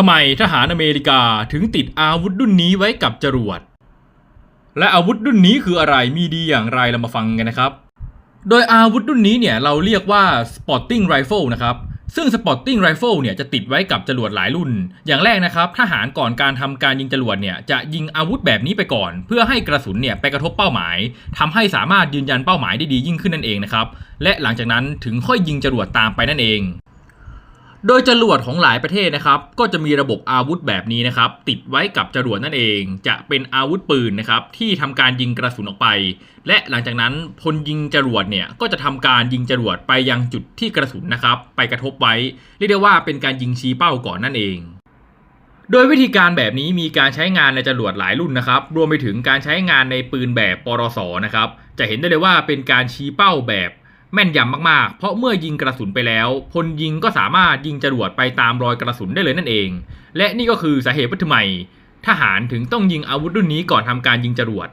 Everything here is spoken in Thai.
ทำไมทหารอเมริกาถึงติดอาวุธรุ่นนี้ไว้กับจรวด และอาวุธรุ่นนี้คืออะไรมีดีอย่างไรเรามาฟังกันนะครับ โดยอาวุธรุ่นนี้เนี่ยเราเรียกว่า Spotting Rifle นะครับซึ่ง Spotting Rifle เนี่ยจะติดไว้กับจรวดหลายรุ่น อย่างแรกนะครับทหารก่อนการทำการยิงจรวดเนี่ยจะยิงอาวุธแบบนี้ไปก่อน เพื่อให้กระสุนเนี่ยไปกระทบเป้าหมายทำให้สามารถยืนยันเป้าหมายได้ดียิ่งขึ้นนั่นเองนะครับและหลังจากนั้นถึงค่อยยิงจรวดตามไปนั่นเอง โดยจรวดของหลายประเทศนะครับก็จะมีระบบอาวุธแบบนี้นะครับติดไว้กับจรวดนั่นเอง จะเป็นอาวุธปืนนะครับที่ทำการยิงกระสุนออกไป และหลังจากนั้นพลยิงจรวดเนี่ยก็จะทำการยิงจรวดไปยังจุดที่กระสุนนะครับไปกระทบไว้เรียกได้ว่าเป็นการยิงชี้เป้าก่อนนั่นเองโดยวิธีการแบบนี้มีการใช้งานในจรวดหลายรุ่นนะครับ รวมไปถึงการใช้งานในปืนแบบปรสนะครับ จะเห็นได้เลยว่าเป็นการชี้เป้าแบบ แม่นยำมากๆ เพราะเมื่อยิงกระสุนไปแล้ว พลยิงก็สามารถยิงจรวดไปตามรอยกระสุนได้เลยนั่นเอง และนี่ก็คือสาเหตุว่าทำไมทหารถึงต้องยิงอาวุธรุ่นนี้ก่อนทำการยิงจรวด